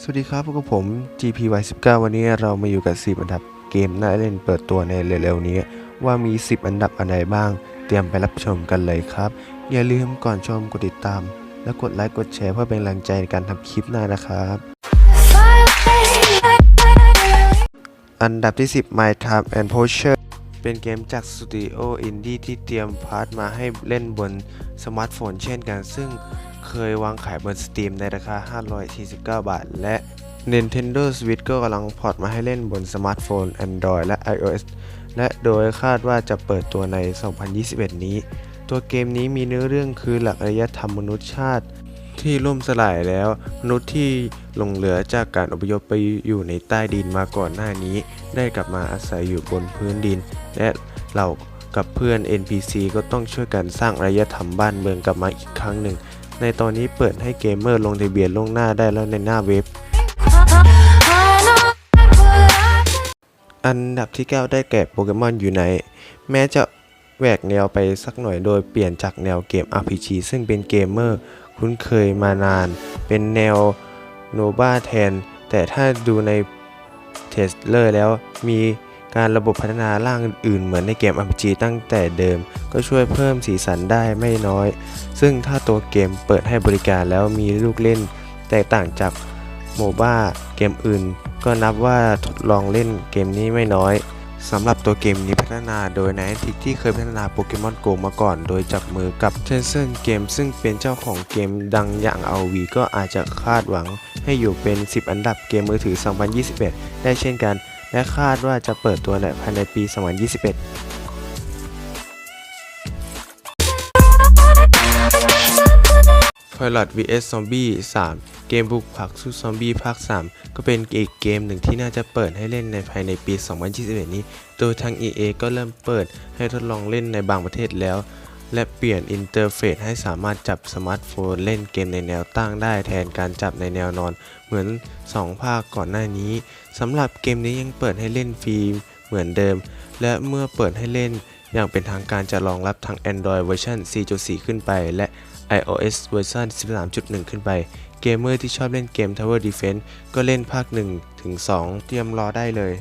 สวัสดีครับพวกบผม GPY19 วันนี้เรามาอยู่กับ 10 อันดับเกมน่าเล่นเปิดตัวในเร็วๆนี้ ว่ามี 10 อันดับอันใดบ้าง เตรียมไปรับชมกันเลยครับ อย่าลืมก่อนชมกดติดตาม และกดไลค์กดแชร์เพื่อเป็นกำลังใจในการทำคลิปหน้านะครับ อันดับที่ 10 My Time and Posture เป็นเกมจากสตูดิโออินดี้ที่เตรียมพาร์ทมาให้เล่นบนสมาร์ทโฟนเช่นกันซึ่ง เคยวางขายบน Steam ในราคา 549 บาท และ Nintendo Switch ก็กำลังพอร์ตมาให้เล่นบนสมาร์ทโฟน Android และ iOS และโดยคาดว่าจะเปิดตัวใน 2021 นี้ ตัวเกมนี้มีเนื้อเรื่องคือหลักอารยธรรมมนุษยชาติ ที่ล่มสลายแล้ว มนุษย์ที่หลงเหลือจากการอพยพไปอยู่ในใต้ดินมาก่อนหน้านี้ ได้กลับมาอาศัยอยู่บนพื้นดิน และเรากับเพื่อน NPC ก็ต้องช่วยกันสร้างอารยธรรมบ้านเมืองกลับมาอีกครั้งหนึ่ง ในตอนนี้เปิดให้เกมเมอร์ลงทะเบียนล่วงหน้าได้แล้วในหน้าเว็บ อันดับที่ 9 ได้แก่โปเกมอนอยู่ไนแม้จะแหวกแนวไปสักหน่อยโดยเปลี่ยนจากแนวเกม RPG ซึ่งเป็นเกมเมอร์คุ้นเคยมานาน เป็นแนวโนบาแทน แต่ถ้าดูในเทสเลอร์แล้วมี การระบบพัฒนาร่างอื่นเหมือนในเกม RPG ตั้งแต่เดิม ก็ช่วยเพิ่มสีสันได้ไม่น้อย ซึ่งถ้าตัวเกมเปิดให้บริการแล้วมีลูกเล่น แตกต่างจากโมบ้าเกมอื่น ก็นับว่าทดลองเล่นเกมนี้ไม่น้อยสำหรับตัวเกมนี้พัฒนาโดย n i ทิกที่เคยพัฒนาโปเกมอนโกมาก่อน โดยจับมือกับ t e n c e n t Game ซึ่งเป็นเจ้าของเกมดังอย่าง RV ก็อาจจะคาดหวัง ให้อยู่เป็น 10 อันดับเกมมือถือ 2021 ได้เช่นกัน และคาดว่าจะเปิดตัวในภายในปี 2021 Pilot vs Zombie 3 เกมบุกผักสู้ซอมบี้ภาค 3 ก็เป็นอีกเกมหนึ่งที่น่าจะเปิดให้เล่นในภายในปี 2021 นี้ โดยทาง EA ก็เริ่มเปิดให้ทดลองเล่นในบางประเทศแล้ว และเปลี่ยนอินเทอร์เฟซให้สามารถจับสมาร์ทโฟนเล่นเกมในแนวตั้งได้แทนการจับในแนวนอน เหมือน 2 ภาคก่อนหน้านี้สำหรับเกมนี้ยังเปิดให้เล่นฟรีเหมือนเดิม และเมื่อเปิดให้เล่นอย่างเป็นทางการจะรองรับทั้ง Android เวอร์ชัน4.4 ขึ้นไป และ iOS เวอร์ชัน13.1 ขึ้นไป เกมเมอร์ที่ชอบเล่นเกม Tower Defense ก็เล่นภาค 1 ถึง 2 เตรียมรอได้เลย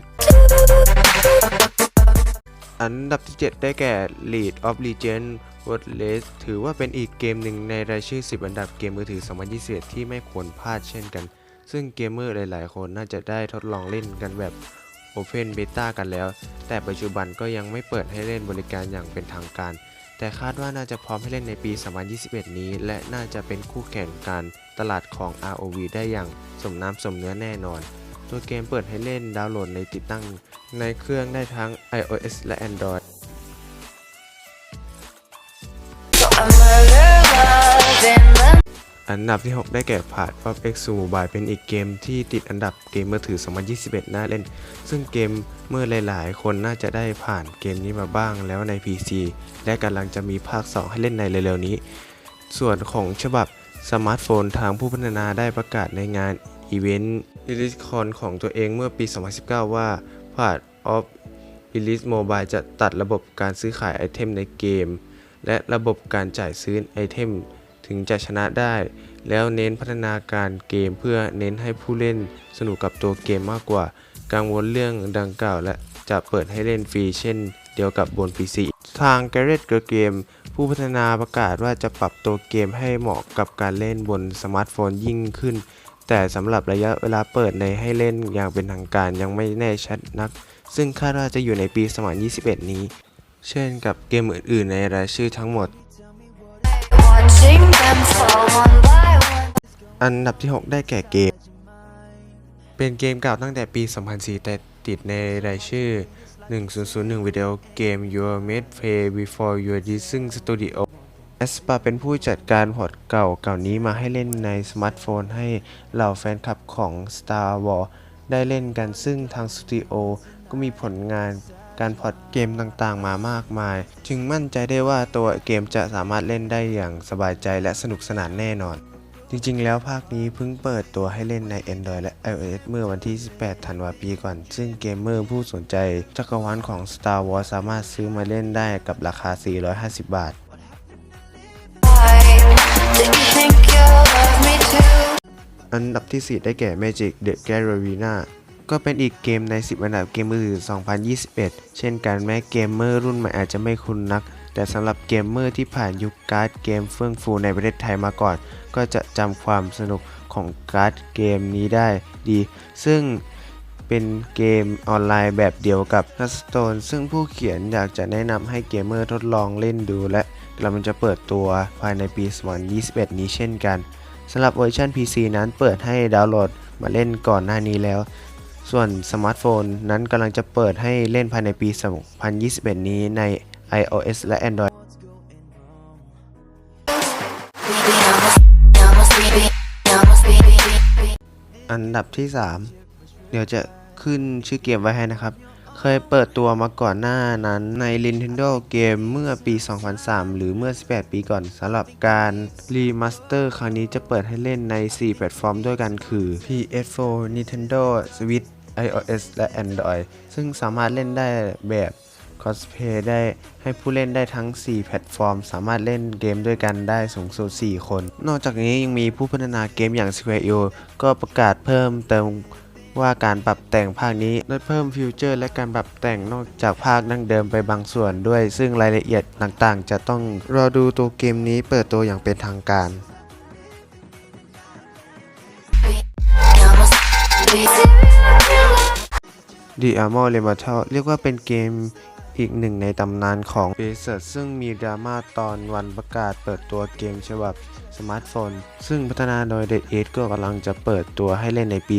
อันดับที่ 7 ได้แก่ Lead of Legends Wordless ถือว่าเป็นอีกเกมหนึ่งในรายชื่อ 10 อันดับเกมมือถือ 2021 ที่ไม่ควรพลาดเช่นกัน ซึ่งเกมเมอร์หลาย ๆ คนน่าจะได้ทดลองเล่นกันแบบ Open Beta กันแล้ว แต่ปัจจุบันก็ยังไม่เปิดให้เล่นบริการอย่างเป็นทางการ แต่คาดว่าน่าจะพร้อมให้เล่นในปี 2021 นี้ และน่าจะเป็นคู่แข่งการตลาดของ ROV ได้อย่างสมน้ำสมเนื้อแน่นอน ตัวเกมเปิดให้เล่นดาวน์โหลดในติดตั้งในเครื่องได้ทั้ง iOS และ Android อันดับที่ 6 ได้แก่ผ่าน Pop X Mobile เป็นอีกเกมที่ติดอันดับเกมมือถือ 2021 น่าเล่น ซึ่งเกมเมื่อหลาย ๆ คนน่าจะได้ผ่านเกมนี้มาบ้างแล้วใน PC และกำลังจะมีภาค 2 ให้เล่นในเร็ว ๆ นี้ ส่วนของฉบับสมาร์ทโฟนทางผู้พัฒนาได้ประกาศในงาน อีเวนต์ Release Con ของตัวเองเมื่อปี 2019 ว่า Part of Release Mobile จะตัดระบบการซื้อขายไอเทมในเกม และระบบการจ่ายซื้อไอเทมถึงจะชนะได้ แล้วเน้นพัฒนาการเกมเพื่อเน้นให้ผู้เล่นสนุกกับตัวเกมมากกว่า กังวลเรื่องดังกล่าวและจะเปิดให้เล่นฟรีเช่นเดียวกับบน PC ทาง g a r r e t g a m e ผู้พัฒนาประกาศว่าจะปรับตัวเกมให้เหมาะกับการเล่นบนสมาร์ทโฟนยิ่งขึ้น แต่สำหรับระยะเวลาเปิดในให้เล่นอย่างเป็นทางการยังไม่แน่ชัดนัก ซึ่งคาดว่าจะอยู่ในปี 2021 นี้ เช่นกับเกมอื่น ๆ ในรายชื่อทั้งหมด อันดับที่ 6 ได้แก่เกม เป็นเกมเก่าตั้งแต่ปี 2004 แต่ติดในรายชื่อ 1001วิดีโอเกม Your Made Play Before Your d i s i n g Studio แอสปาเป็นผู้จัดการพอร์ตเก่าเก่านี้มาให้เล่นในสมาร์ทโฟนให้เหล่าแฟนคลับของ Star Wars ได้เล่นกันซึ่งทางสตูดิโอก็มีผลงานการพอร์ตเกมต่างๆ มามากมาย จึงมั่นใจได้ว่าตัวเกมจะสามารถเล่นได้อย่างสบายใจและสนุกสนานแน่นอน จริงๆ แล้วภาคนี้เพิ่งเปิดตัวให้เล่นใน Android และ iOS เมื่อวันที่ 18 ธันวาปีก่อน ซึ่งเกมเมอร์ผู้สนใจจักรวาลของ Star Wars สามารถซื้อมาเล่นได้กับราคา 450 บาท อันดับที่ 4 ได้แก่ Magic the Gathering ก็เป็นอีกเกมใน 10 อันดับเกมมือถือ 2021 เช่นกันแม้เกมเมอร์รุ่นใหม่อาจจะไม่คุ้นนัก แต่สำหรับเกมเมอร์ที่ผ่านยุคการ์ดเกมเฟื่องฟูในประเทศไทยมาก่อน ก็จะจำความสนุกของการ์ดเกมนี้ได้ดี ซึ่งเป็นเกมออนไลน์แบบเดียวกับ h e a r t h s t o n e ซึ่งผู้เขียนอยากจะแนะนำให้เกมเมอร์ทดลองเล่นดูและกำลังจะเปิดตัวภายในปี 2021 นี้เช่นกันำหรับเวอร์ชัน PC นั้นเปิดให้ดาวน์โหลดมาเล่นก่อนหน้านี้แล้ว ส่วนสมาร์ทโฟนนั้นกำลังจะเปิดให้เล่นภายในปี 2021 นี้ใน iOS และ Android อันดับที่ 3 เดี๋ยวจะขึ้นชื่อเกมไว้ให้นะครับ เคยเปิดตัวมาก่อนหน้านั้นใน Nintendo เกมเมื่อปี 2003 หรือเมื่อ 18 ปีก่อนสำหรับการรีมาสเตอร์ครั้งนี้จะเปิดให้เล่นใน 4 แพลตฟอร์มด้วยกันคือ PS4 Nintendo Switch iOS และ Android ซึ่งสามารถเล่นได้แบบ cosplay ได้ให้ผู้เล่นได้ทั้ง 4 แพลตฟอร์ม สามารถเล่นเกมด้วยกันได้สูงสุด 4 คน นอกจากนี้ยังมีผู้พัฒนาเกมอย่าง Square Enix ก็ประกาศเพิ่มเติม ว่าการปรับแต่งภาคนี้ได้เพิ่มฟิวเจอร์ และการปรับแต่งนอกจากภาคดั้งเดิมไปบางส่วนด้วย ซึ่งรายละเอียดต่างๆ จะต้องรอดูตัวเกมนี้เปิดตัวอย่างเป็นทางการ We almost, we The Armor r e m a t a l เรียกว่าเป็นเกม อีกหนึ่งในตำนานของ b a z e r ซึ่งมีดราม่าตอนวันประกาศเปิดตัวเกมฉบับสมาร์ทโฟน ซึ่งพัฒนาโดย Dead East ก็กำลังจะเปิดตัวให้เล่นในปี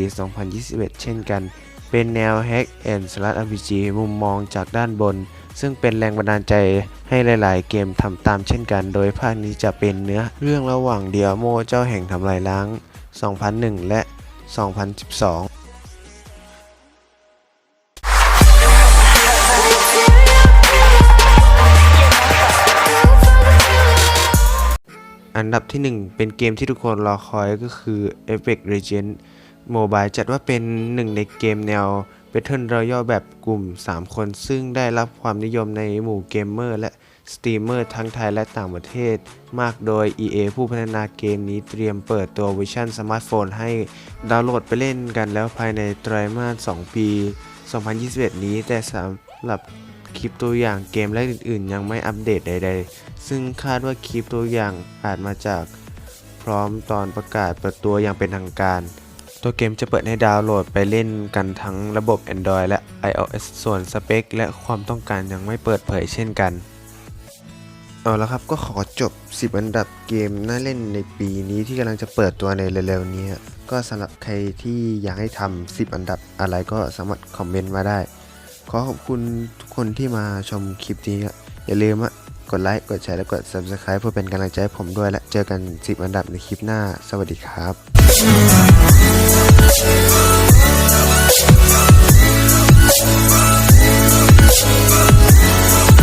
2021 เช่นกัน เป็นแนว Hack and Slash RPG มุมมองจากด้านบน ซึ่งเป็นแรงบันดาลใจให้หลาย ๆ เกมทำตามเช่นกัน โดยภาคนี้จะเป็นเนื้อเรื่องระหว่างเดียโมเจ้าแห่งทำลายล้าง 2001 และ 2012 อันดับที่ 1 เป็นเกมที่ทุกคนรอคอยก็คือ Apex Legends Mobile จัดว่าเป็นหนึ่งในเกมแนว Battle Royale แบบกลุ่ม 3 คน ซึ่งได้รับความนิยมในหมู่เกมเมอร์และสตรีมเมอร์ทั้งไทยและต่างประเทศ มากโดย EA ผู้พัฒนาเกมนี้เตรียมเปิดตัวเวอร์ชันสมาร์ทโฟนให้ดาวน์โหลดไปเล่นกันแล้วภายในไตรมาส 2 ปี 2021 นี้แต่สำหรับ คลิปตัวอย่างเกมและอื่นๆ ยังไม่อัปเดตใด ๆ ซึ่งคาดว่าคลิปตัวอย่างอาจมาจากพร้อมตอนประกาศเปิดตัวอย่างเป็นทางการ ตัวเกมจะเปิดให้ดาวน์โหลดไปเล่นกันทั้งระบบ Android และ iOS ส่วนสเปคและความต้องการยังไม่เปิดเผยเช่นกัน เอาละครับก็ขอจบ 10 อันดับเกมน่าเล่นในปีนี้ที่กำลังจะเปิดตัวในเร็วๆนี้ก็สำหรับใครที่อยากให้ทำ10 อันดับอะไรก็สามารถคอมเมนต์มาได้ ขอขอบคุณทุกคนที่มาชมคลิปนี้อย่าลืมอะกดไลค์ กดแชร์และกด Subscribe เพื่อเป็นกำลังใจให้ผมด้วยและเจอกัน 10 อันดับในคลิปหน้า สวัสดีครับ